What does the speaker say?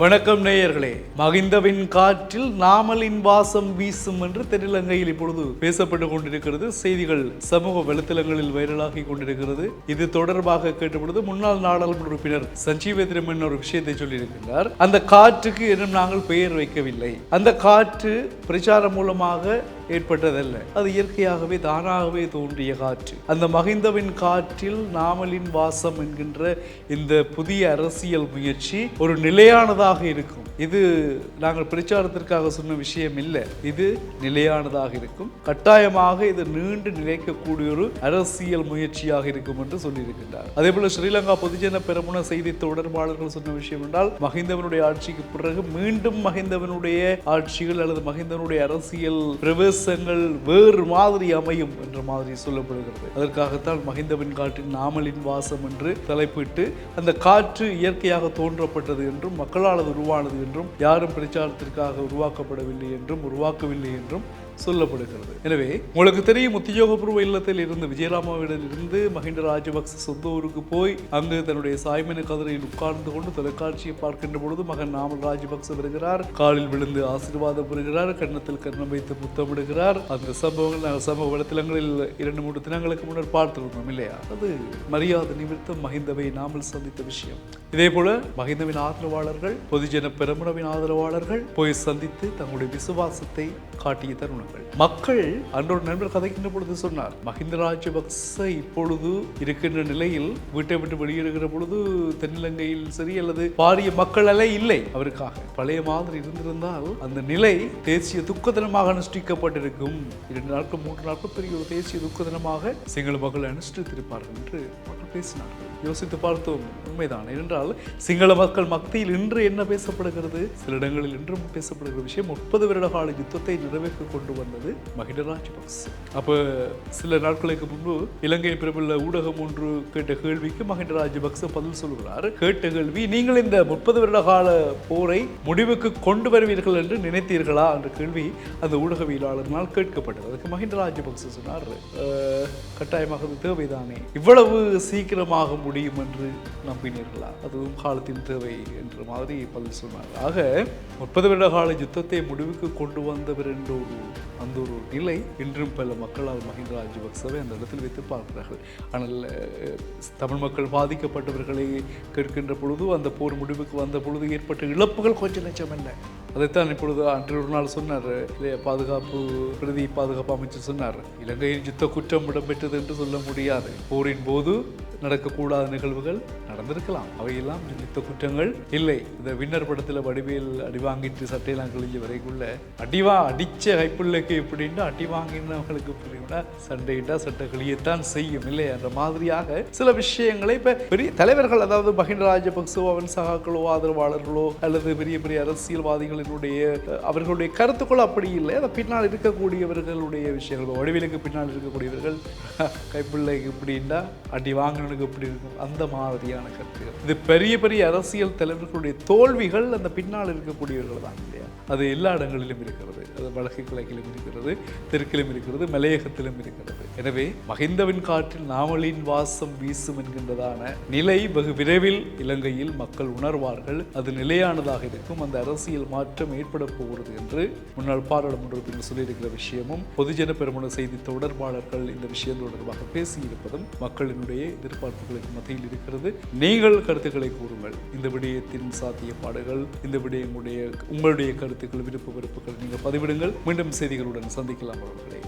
வணக்கம் நேயர்களே. மகிந்தவின் காற்றில் நாமலின் வாசம் வீசும் என்று தென்னிலங்கையில் இப்பொழுது பேசப்பட்டு கொண்டிருக்கிறது. செய்திகள் சமூக வலைத்தளங்களில் வைரலாகி கொண்டிருக்கிறது. இது தொடர்பாக கேட்டபொழுது முன்னாள் நாடாளுமன்ற உறுப்பினர் சஞ்சீவ சஞ்சீவேந்திரமன் ஒரு விஷயத்தை சொல்லியிருக்கிறார் அந்த காற்றுக்கு இன்னும் நாங்கள் பெயர் வைக்கவில்லை. அந்த காற்று பிரச்சாரம் மூலமாக ஏற்பட்டதல்ல. அது இயற்கையாகவே தானாகவே தோன்றிய காற்று. அந்த மகிந்தவின் காற்றில் நாமலின் வாசம் என்கின்ற இந்த புதிய அரசியல் முயற்சி ஒரு நிலையானதாக இருக்கும். இது நாங்கள் பிரச்சாரத்திற்காக சொன்ன விஷயம் இல்லை. இது நிலையானதாக இருக்கும். கட்டாயமாக இது நீண்டு நிலைக்கக்கூடிய ஒரு அரசியல் முயற்சியாக இருக்கும் என்று சொல்லியிருக்கின்றார். அதே போல ஸ்ரீலங்கா பொதுஜன பெருமுன செய்தி தொடர்பாளர்கள் சொன்ன விஷயம் என்றால் மகிந்தவனுடைய ஆட்சிக்கு பிறகு மீண்டும் மகிந்தவனுடைய ஆட்சிகள் அல்லது மகிந்தவனுடைய அரசியல் தேசங்கள் வேறு மாதிரி அமையும் என்ற மாதிரி சொல்லப்படுகிறது. அதற்காகத்தான் மகிந்தவின் காற்றின் நாமலின் வாசம் என்று தலைப்பிட்டு அந்த காற்று இயற்கையாக தோன்றப்பட்டது என்றும் மக்களால் அது உருவானது என்றும் யாரும் பிரச்சாரத்திற்காக உருவாக்கப்படவில்லை என்றும் உருவாக்கவில்லை என்றும் சொல்லப்படுகிறது. எனவே உங்களுக்கு தெரியும் உத்தியோகபூர்வ இல்லத்தில் இருந்து விஜயராமாவிடம் இருந்து மஹிந்த ராஜபக்ச சொந்த ஊருக்கு போய் அங்கு தன்னுடைய சாய்மன கதிரையில் உட்கார்ந்து கொண்டு தொலைக்காட்சியை பார்க்கின்ற பொழுது மகன் நாமல் ராஜபக்ச வருகிறார். காலில் விழுந்து ஆசீர்வாதம் பெறுகிறார். கன்னத்தில் கண்ணம் வைத்து முத்தமிடுகிறார் அந்த சம்பவங்கள் நாங்கள் சமூக வலைத்தளங்களில் இரண்டு மூன்று தினங்களுக்கு முன்னர் பார்த்திருந்தோம் இல்லையா? அது மரியாதை நிமித்தம் மஹிந்தவை நாமல் சந்தித்த விஷயம். இதே போல மஹிந்தவின் ஆதரவாளர்கள் பொதுஜன பெருமுனவின் ஆதரவாளர்கள் போய் சந்தித்து தங்களுடைய விசுவாசத்தை காட்டிய கொள்ளுங்கள் மக்கள் அன்றோடு நண்பர் கதைக்கின்ற பொழுது சொன்னார் மஹிந்த ராஜபக்ச இப்பொழுது இருக்கின்ற நிலையில் வீட்டை விட்டு வெளியேறுகிற பொழுது தென்னிலங்கையில் சரி அல்லது பாரிய மக்கள் அலை இல்லை. அவருக்காக பழைய மாதிரி இருந்திருந்தால் அந்த நிலை தேசிய துக்க தினமாக அனுஷ்டிக்கப்பட்டிருக்கும். இரண்டு நாட்கள் மூன்று நாட்கள் பெரிய ஒரு தேசிய துக்க தினமாக சிங்கள மக்கள் அனுஷ்டித்திருப்பார்கள் என்று பேசினார்கள் யோசித்து பார்த்தோம் உண்மைதான். ஏனென்றால் சிங்கள மக்கள் மத்தியில் இன்று என்ன பேசப்படுகிறது? சில இடங்களில் இன்றும் பேசப்படுகிற விஷயம் முப்பது வருட கால யுத்தத்தை நிறைவேற்ற கொண்டு வந்தது மஹிந்த ராஜபக்ச அப்ப சில நாட்களுக்கு முன்பு இலங்கை பிரபல ஊடகம் ஒன்று கேட்ட கேள்விக்கு மஹிந்த ராஜபக்ச பதில் சொல்கிறார். கேட்ட கேள்வி நீங்கள் இந்த முப்பது வருட கால போரை முடிவுக்கு கொண்டு வருவீர்கள் என்று நினைத்தீர்களா? என்ற கேள்வி அந்த ஊடகவியலாளர்னால் கேட்கப்பட்டது. அதுக்கு மஹிந்த ராஜபக்ச சொன்னார் கட்டாயமாக தேவைதானே? இவ்வளவு சீ சீக்கிரமாக முடியும் என்று நம்பினீர்களா? அதுவும் காலத்தின் தேவை என்ற மாதிரி பதில் சொன்னார். ஆக முப்பது வருட கால யுத்தத்தை முடிவுக்கு கொண்டு வந்தவர் என்ற ஒரு அந்த ஒரு நிலை இன்றும் பல மக்களால் மஹிந்த ராஜபக்சவை அந்த இடத்தில் வைத்து பார்க்கிறார்கள். ஆனால் தமிழ் மக்கள் பாதிக்கப்பட்டவர்களை கேட்கின்ற பொழுது அந்த போர் முடிவுக்கு வந்த பொழுது ஏற்பட்ட இழப்புகள் கொஞ்சம் லட்சமல்ல அதைத்தான் இப்பொழுது அன்று ஒரு நாள் சொன்னார். இல்லையா, பாதுகாப்பு பிரதி பாதுகாப்பு அமைச்சர் சொன்னார். இலங்கையில் யுத்த குற்றம் இடம்பெற்றது என்று சொல்ல முடியாது. போரின் போது நடக்கக்கூடாத நிகழ்வுகள் நடந்திருக்கலாம். அவையெல்லாம் நினைத்த குற்றங்கள் இல்லை. இந்த வின்னர் படத்தில் வடிவேல் அடி வாங்கிட்டு சட்டையெல்லாம் கிழிஞ்ச வரைக்குள்ள அடிவா அடிச்ச கைப்புள்ளைக்கு எப்படின்னா அடி வாங்கினவங்களுக்கு எப்படின்னா சண்டையிட்டா சட்டை கிழியத்தான் செய்யும். இல்லை என்ற மாதிரியாக சில விஷயங்களை இப்போ பெரிய தலைவர்கள் அதாவது மஹிந்த ராஜபக்சோ அவன் சகாக்களோ ஆதரவாளர்களோ அல்லது பெரிய பெரிய அரசியல்வாதிகளினுடைய அவர்களுடைய கருத்துக்கள் அப்படி இல்லை. அதை பின்னால் இருக்கக்கூடியவர்களுடைய விஷயங்கள். வடிவிலுக்கு பின்னால் இருக்கக்கூடியவர்கள் கைப்பிள்ளைக்கு இப்படின்னா அடி வாங்கினனுக்கு எப்படி இருக்கும்? அந்த மாதிரியான கருத்துகள் இது பெரிய பெரிய அரசியல் தலைவர்களுடைய தோல்விகள் அந்த பின்னால் இருக்கக்கூடியவர்கள் தான் இல்லையா? அது எல்லா இடங்களிலும் இருக்கிறது. அது வடக்கு கிழக்கிலும் இருக்கிறது தெற்கிலும் இருக்கிறது மலையகத்திலும் இருக்கிறது. எனவே மகிந்தவின் காற்றில் நாமலின் வாசம் வீசும் என்கின்றதான நிலை வெகு விரைவில் இலங்கையில் மக்கள் உணர்வார்கள். அது நிலையானதாக இருக்கும். அந்த அரசியல் மாற்றம் ஏற்பட போகிறது என்று முன்னாள் பாராளுமன்ற சொல்லியிருக்கிற விஷயமும் பொதுஜன பெருமன செய்தி தொடர்பாளர்கள் இந்த விஷயம் தொடர்பாக பேசியிருப்பதும் மக்களினுடைய எதிர்பார்ப்புகளுக்கு மத்தியில் இருக்கிறது. நீங்கள் கருத்துக்களை கூறுங்கள். இந்த விடயத்தின் சாத்தியப்பாடுகள் இந்த விடயங்களுடைய உங்களுடைய கருத்துக்கள் விருப்ப வெறுப்புகள் நீங்கள் பதிவிடுங்கள். மீண்டும் செய்திகளுடன் சந்திக்கலாம் அவர்களே.